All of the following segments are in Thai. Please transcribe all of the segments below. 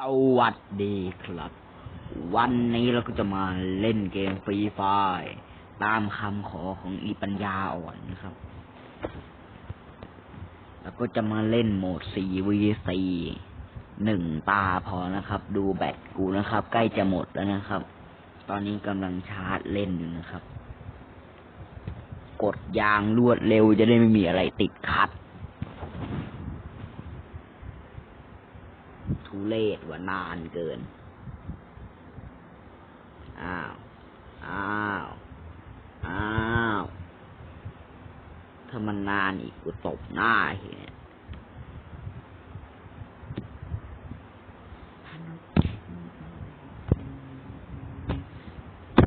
สวัสดีครับ วันนี้เราก็จะมาเล่นเกมฟรีไฟตามคำขอของอีปัญญาอ่อนนะครับ แล้วก็จะมาเล่นโหมด 4v4 หนึ่งตาพอนะครับ ดูแบตกูนะครับ ใกล้จะหมดแล้วนะครับ ตอนนี้กำลังชาร์จเล่นอยู่นะครับ กดยางรวดเร็วจะได้ไม่มีอะไรติดขัด ทุเลศว่านานเกิน อ้าว อ้าว อ้าวถ้ามันนานอีกกูตบหน้าทีเนี่ย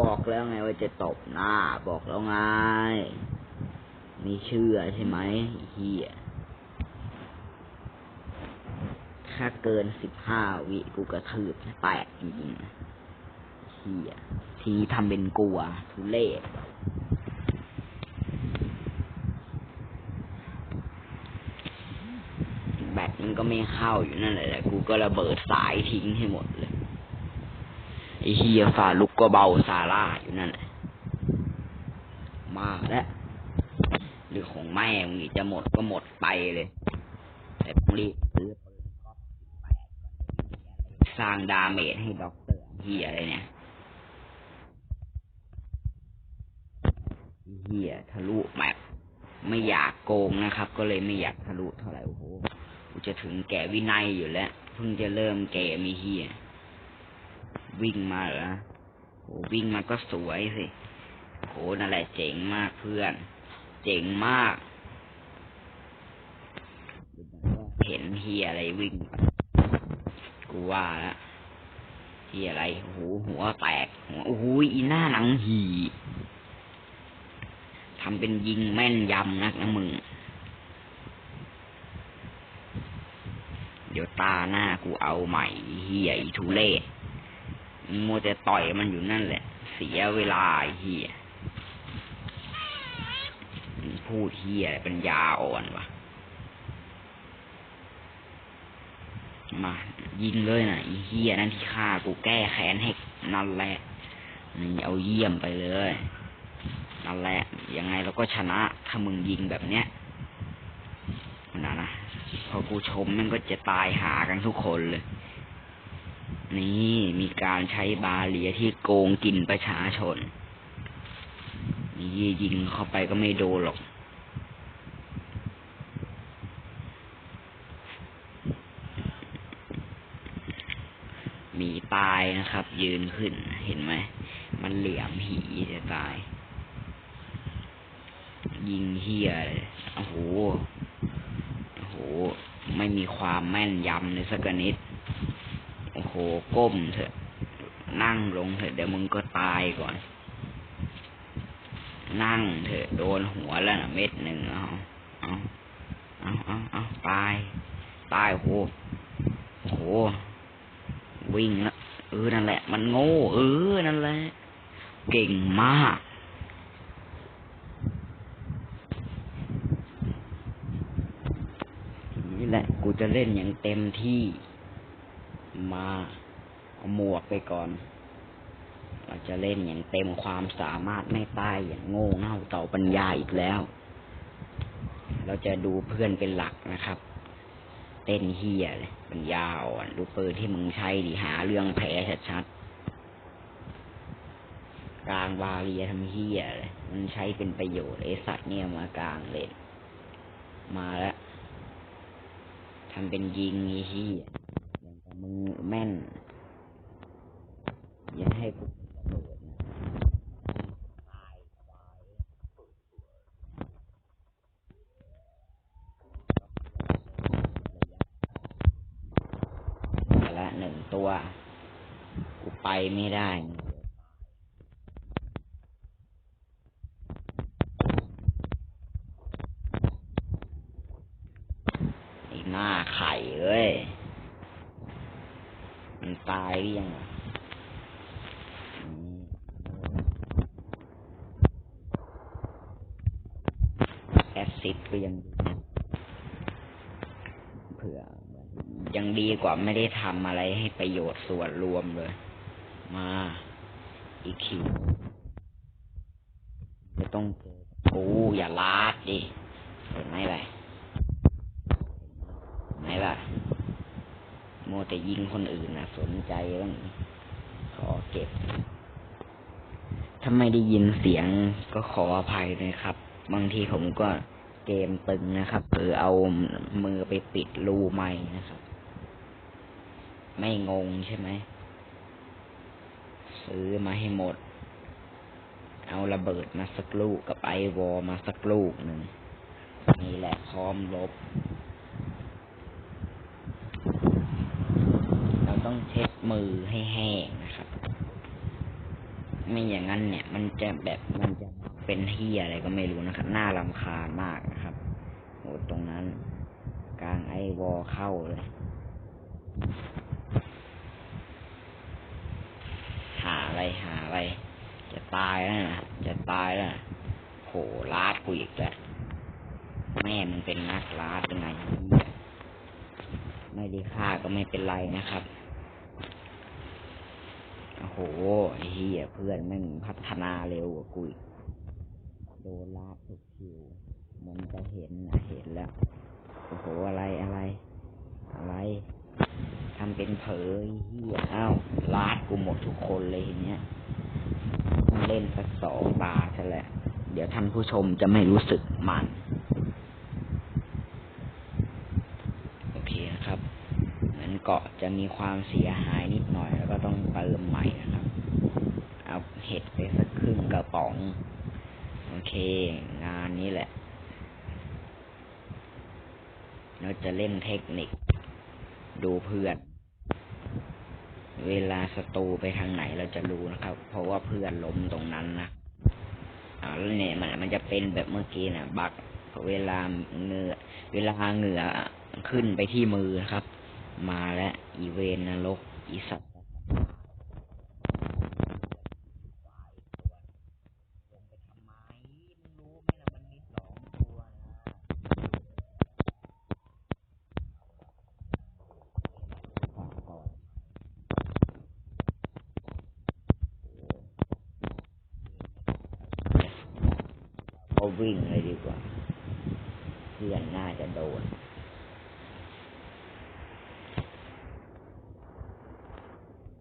บอกแล้วไงว่าจะตบหน้า บอกแล้วไงไม่เชื่อใช่ไหมเฮีย ถ้าเกินสิบห้าวิกูกระทืบแตกจริงๆนเฮียทีทำเป็นกลัวทุเล่แบตมันก็ไม่เข้าอยู่นั่นแหละแต่กูก็ระเบิดสายทิ้งให้หมดเลยไอเฮียฝาลุกก็เบาซาร่าอยู่นั่นแหละ มาแล้วหรือของแม่มึงจะหมดก็หมดไปเลย แต่ต้องรีบซื้อปืนก๊อกสิบแปดก่อนส ร้างดาเมจให้ด็อกเตอร์เฮียอะไรเนี่ยเฮียทะลุแมปไม่อยากโกงนะครับ ก็เลยไม่อยากทะลุเท่าไหร่โอ้โหกูจะถึงแก่วินัยอยู่แล้วเพิ่งจะเริ่มเกมมีเฮียวิ่งมาเหรอโหวิ่งมาก็สวยสิโหนั่นแหละเจ๋งมากเพื่อน เจ๋งมาก เห็นเฮียอะไรวิ่งไป กูว่าแล้วเฮียอะไรหูหัวแตกหัวโอ้โหอีหน้าหนังหีทำเป็นยิงแม่นยำนักนะมึง เดี๋ยวตาหน้ากูเอาใหม่เฮียอีทุเล่มัวแต่ต่อยมันอยู่นั่นแหละ เสียเวลาเฮียพูดเฮียอะไรเป็นยาอ่อนวะ มา ยิงเลยนะอีเฮียนั่นที่ฆ่ากูแก้แค้นให้นั่นแหละนี่เอาเยี่ยมไปเลยนั่นแหละยังไงเราก็ชนะถ้ามึงยิงแบบเนี้ยนะนะพอกูชมมันก็จะตายหากันทุกคนเลย นี่มีการใช้บาเลียที่โกงกินประชาชน นี่ยิงเข้าไปก็ไม่โดนหรอก ตายนะครับ ยืนขึ้นเห็นไหม มันเหลี่ยมหีจะตาย ยิงเฮียเลยโอ้โหโอ้โห ไม่มีความแม่นยำเลยสักนิด โอ้โห ก้มเถอะ นั่งลงเถอะเดี๋ยวมึงก็ตายก่อน นั่งเถอะโดนหัวแล้วนะเม็ดหนึ่งเอาเอาเอาเอาเอาตาย ตายโอ้โหโอ้โหวิ่งแล้ว เออ นั่นแหละ มันโง่ เออ นั่นแหละ เก่งมาก นี่แหละ กูจะเล่นอย่างเต็มที่ มาเอาหมวกไปก่อน เราจะเล่นอย่างเต็มความสามารถไม่ตายอย่างโง่เง่าเต่าปัญญาอีกแล้ว เราจะดูเพื่อนเป็นหลักนะครับ เต้นเฮียเลยปัญญาอ่อนดูปืนที่มึงใช้ดิหาเรื่องแพ้ชัดๆกลางวาเรียทำเฮียเลยมันใช้เป็นประโยชน์ไอสัตว์เนี่ยมากลางเล่นมาแล้วทำเป็นยิงไอเฮียอย่างกับมึงแม่นอย่าให้กูระเบิดนะมาละหนึ่ง ตัวกูไปไม่ได้ไอหน้าไข่เอ้ย มันตายหรือยังแอสซิดก็ยังเผื่อ ยังดีกว่าไม่ได้ทำอะไรให้ประโยชน์ส่วนรวมเลย มาอีคิวจะต้องเจอโอ้อย่าลาดดิเห็นไหมล่ะเห็นไหมล่ะโมวแต่ยิงคนอื่นนะสนใจบ้างขอเก็บถ้าไม่ได้ยินเสียงก็ขออภัยเลยครับ บางทีผมก็เกมตึงนะครับหรือเอามือไปปิดรูไม้นะครับ ไม่งงใช่ไหม ซื้อมาให้หมด เอาระเบิดมาสักลูกกับไอวอมาสักลูกหนึ่งนี่แหละพร้อมลบ เราต้องเช็ดมือให้แห้งนะครับ ไม่อย่างนั้นเนี่ย มันจะแบบมันจะเป็นเฮียอะไรก็ไม่รู้นะครับ หน่ารำคาญมากนะครับโหตรงนั้น กลางไอวอเข้าเลย หาอะไรหาอะไร จะตายแล้วนะจะตายแล้วโหลาดกูอีกแล้วแม่มึงเป็นนักลาดยังไงเหี้ไม่ได้ฆ่าก็ไม่เป็นไรนะครับโอ้โหไอ้เฮียเพื่อนแม่งพัฒนาเร็วกว่ากูอีกโดนลาดทุกคิวมันจะเห็นนะเห็นแล้วโอ้โหอะไรอะไร อะไร ทำเป็นเผยเฮียอ้าวลาดกูหมดทุกคนเลยเนี้ยเล่นสักสองตาซะแหละ เดี๋ยวท่านผู้ชมจะไม่รู้สึกมัน โอเคนะครับ เหมือนเกาะจะมีความเสียหายนิดหน่อยแล้วก็ต้องเติมใหม่นะครับ เอาเห็ดไปสักครึ่งกระป๋อง โอเค งานนี้แหละ เราจะเล่นเทคนิค ดูเพื่อน เวลาศัตรูไปทางไหนเราจะรู้นะครับ เพราะว่าเพื่อนล้มตรงนั้นนะอ่าแล้วเนี่ยมันมันจะเป็นแบบเมื่อกี้นะบักเวลาเหงื่อเวลาเหงื่อขึ้นไปที่มือครับ มาแล้วอีเวนนรกอีสัตว ก็วิ่งเลยดีกว่าเพื่อนน่าจะโดน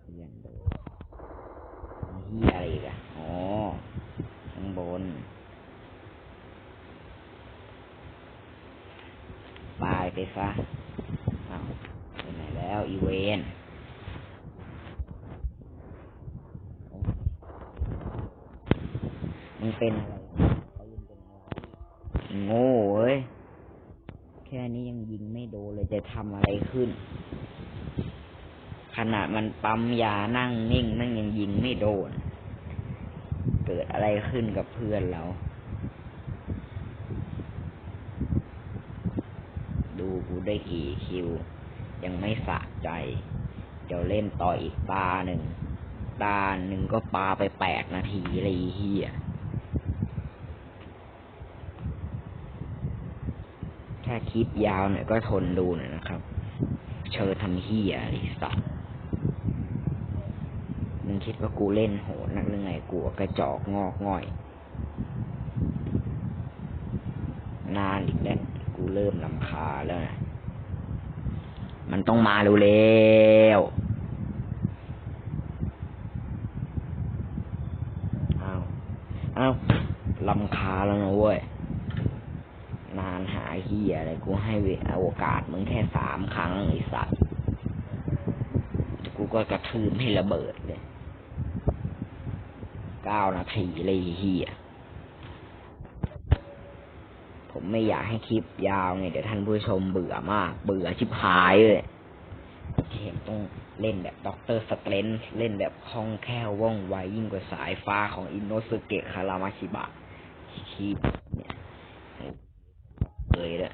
เพื่อนโดนมีเฮียอะไรอีกอะอ๋อข้างบนตายไปซะเอ้าวไปไหนแล้วอีเวนมึงเป็นอะไรปืนเป็นอะไร โง่เว้ย แค่นี้ยังยิงไม่โดนเลยจะทำอะไร ขึ้นขนาดมันปั๊มยานั่งนิ่งนั่งยังยิงไม่โดน เกิดอะไรขึ้นกับเพื่อนเรา ดูกูได้กี่คิว ยังไม่สะใจ เดี๋ยวเล่นต่ออีกตาหนึ่ง ตาหนึ่งก็ปาไปแปดนาทีเลยเฮียถ้าคลิปยาวหน่อยก็ทนดูหน่อยนะครับ เชิญทำเฮียอะไรสัตว์มึงคิดว่ากูเล่นโหดนักหรือไงกูกระจอกงอกง่อย นานอีกแล้ว กูเริ่มลำคาแล้วนะ มันต้องมาเร็วๆอ้าวอ้าลำคาแล้วนะเว้ย เฮียอะไรกูให้เวโอกาสมึงแค่สามครั้งไอสัตว์กูก็กระทืบให้ระเบิดเลยเก้านาทีเลยไอ้เฮียผมไม่อยากให้คลิปยาวไงเดี๋ยวท่านผู้ชมเบื่อมาก เบื่อชิบหายเลยเห็นต้องเล่นแบบด็อกเตอร์สเตรนเล่นแบบคล่องแคล่วว่องไวยิ่งกว่าสายฟ้าของอินโนสุเกะคารามาชิบะคีบ ยเลยเลย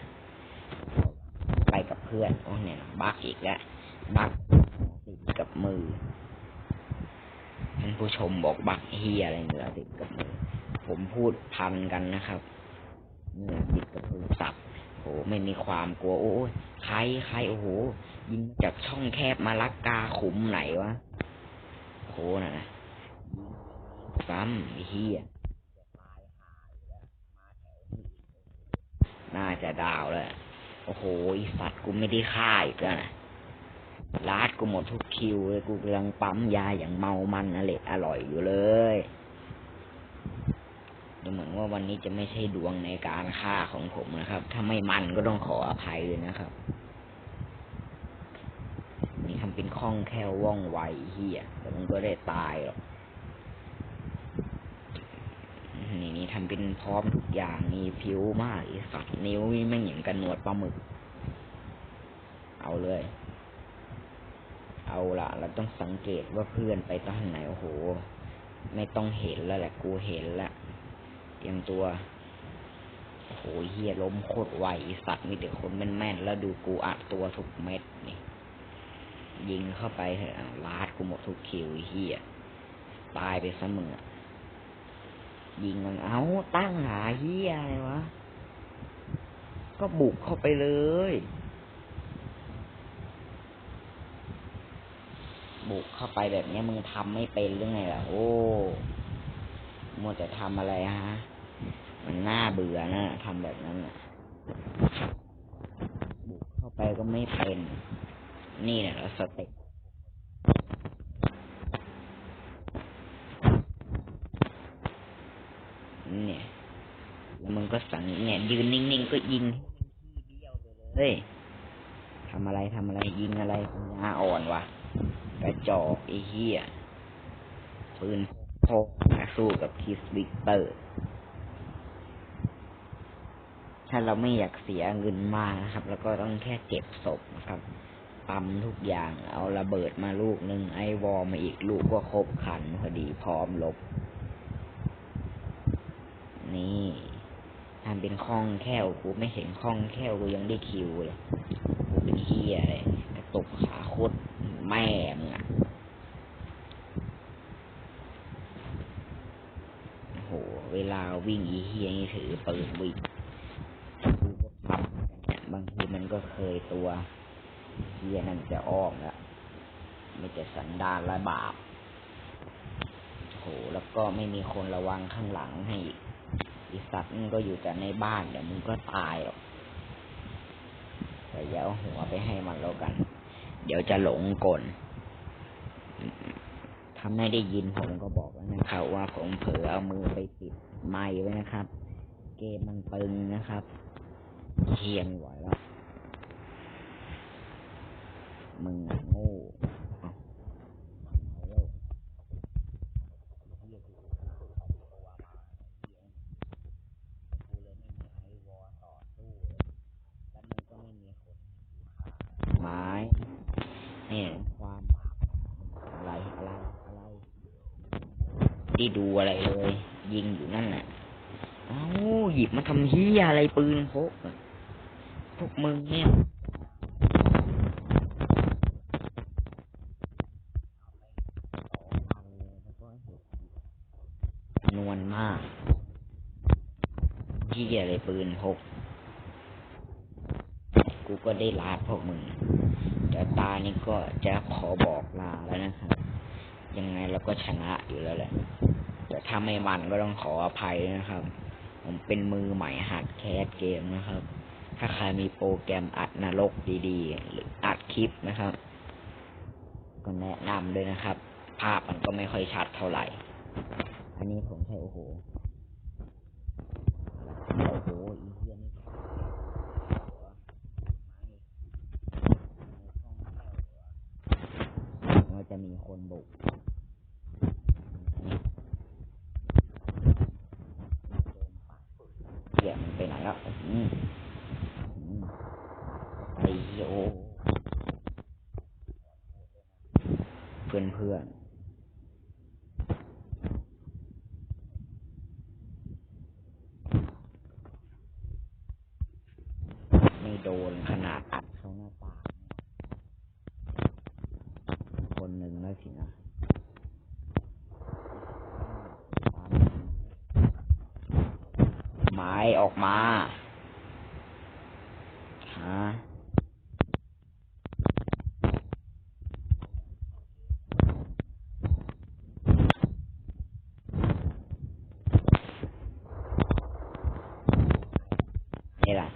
ไปกับเพื่อนโอ้เนี่ยบักอีกแล้วบักติดกับมือท่านผู้ชมบอกบักเฮียอะไรเหนือติดกับมือผมพูดพันกันนะครับเหนือติดกับโทรศัพท์โหไม่มีความกลัว โอ้ยใครใครโอ้โหยิงจากช่องแคบมาลักกาขุมไหนวะโอ้โหนะนะซ้ำเหี้ย น่าจะดาวแล้วโอ้โหไอสัตว์กูไม่ได้ฆ่าอีกแล้วนะลาดกูหมดทุกคิวเลยกูกำลังปั๊มยาอย่างเมามันอร่อยอร่อยอยู่เลยดูเหมือนว่าวันนี้จะไม่ใช่ดวงในการฆ่าของผมนะครับ ถ้าไม่มันก็ต้องขออภัยเลยนะครับ นี่ทำเป็นคล่องแคล่วว่องไวเฮียแต่มันก็ได้ตายหรอก นี่นี่ทำเป็นพร้อมทุกอย่างนี่ผิวมากไอสัตว์นิ้วนี่ไม่เหมือนกันหนวดปลาหมึก เอาเลย เอาละเราต้องสังเกตว่าเพื่อนไปตอนไหนโอ้โห ไม่ต้องเห็นแล้วแหละกูเห็นแล้วเตรียมตัวโอ้โหเฮียล้มโคตรไวอ้สัตว์มีแต่คนแม่นๆแล้วดูกูอัดตัวทุกเม็ดนี่ ยิงเข้าไปเถอะอ้าวลาดกูหมดทุกคิวเฮียตายไปซะมึงอะ ยิงมันเอาตั้งหาเฮียอะไรวะ ก็บุกเข้าไปเลย บุกเข้าไปแบบนี้มึงทำไม่เป็นหรือไงล่ะ โอ้มัวแต่ทำอะไรฮะ มันน่าเบื่อนะทำแบบนั้นนะบุกเข้าไปก็ไม่เป็น นี่แหละสเต็ปเนี่ย แล้วมึงก็ สั่งเนี่ยยืนนิ่งๆก็ยิงเฮ้ยทำอะไรทำอะไรยิงอะไรปัญญาอ่อนวะกระจอกไอ้เหี้ยปืนพกมาสู้กับคิสวิกเตอร์ ถ้าเราไม่อยากเสียเงินมากนะครับ แล้วก็ต้องแค่เก็บศพนะครับ ปั๊มทุกอย่างเอาระเบิดมาลูกหนึ่งไอวอลมาอีกลูกก็ครบขันพอดีพร้อมลบ นี่ ทำเป็นคล่องแค่วกูไม่เห็นคล่องแค่วกูยังได้คิวเลยกูเป็นเฮียเลยกระตุกขาโคตรแม่มึงอะโอ้โหเวลาวิ่งอีเฮียนี่ถือปืนวิ่งกูก็ปั๊มเนี่ยบางทีมันก็เคยตัวเฮียนั่นจะอ้อมละไม่จะสันดานและบาปโหแล้วก็ไม่มีคนระวังข้างหลังให้อีก อีสัตว์มึงก็อยู่แต่ในบ้านเดี๋ยวมึงก็ตายหรอกแต่อย่าเอาหัวไปให้มันแล้วกัน เดี๋ยวจะหลงกลถ้าไม่ได้ยินผมก็บอกแล้วนะครับว่าผมเผลอเอามือไปปิดไม้ไว้นะครับ เกมมันตึงนะครับเคียนไหวแล้วมึงโง่เอาเอาเว้ยไม้เนี่ยความอะไรอะไรอะไร ที่ดูอะไรเลย ยิงอยู่นั่นน่ะเอ้าหยิบมาทำเฮียอะไรปืนพกพวกมึงเนี่ยนวลมากที่อะไรปืนพกกูก็ได้ลาพวกมึงแต่ตานี่ก็จะขอบอกลาแล้วนะครับยังไงเราก็ชนะอยู่แล้วแหละ ถ้าไม่มันก็ต้องขออภัยนะครับ ผมเป็นมือใหม่หัดแคสเกมนะครับ ถ้าใครมีโปรแกรมอัดนรกดีๆ หรืออัดคลิปนะครับก็แนะนำด้วยนะครับ ภาพมันก็ไม่ค่อยชัดเท่าไหร่ อันนี้ผมใช้โอ้โห โอ้โหอีเหี้ยนี่มันจะมีคนบุกเหี้ยมันไปไหนแล้วอืมอืมไอ้เหี้ยโอ้เพื่อน ไม่โดนขนาดอัดเข้าหน้าตาคนหนึ่งแล้วสินะไม้ออกมา นี่ล่ะ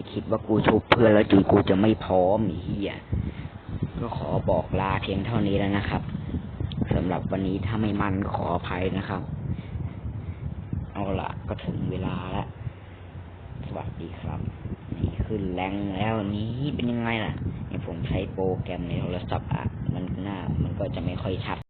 อย่าคิดว่ากูชุบเพื่อนแล้วจุนกูจะไม่พร้อมไอ้เหี้ยก็ขอบอกลาเพียงเท่านี้แล้วนะครับสำหรับวันนี้ถ้าไม่มันขออภัยนะครับ เอาล่ะก็ถึงเวลาแล้ว สวัสดีครับ นี่ขึ้นแรงแล้วนี้เป็นยังไงล่ะนี่ผมใช้โปรแกรมในโทรศัพท์อะ มันหน้า มันก็จะไม่ค่อยชัด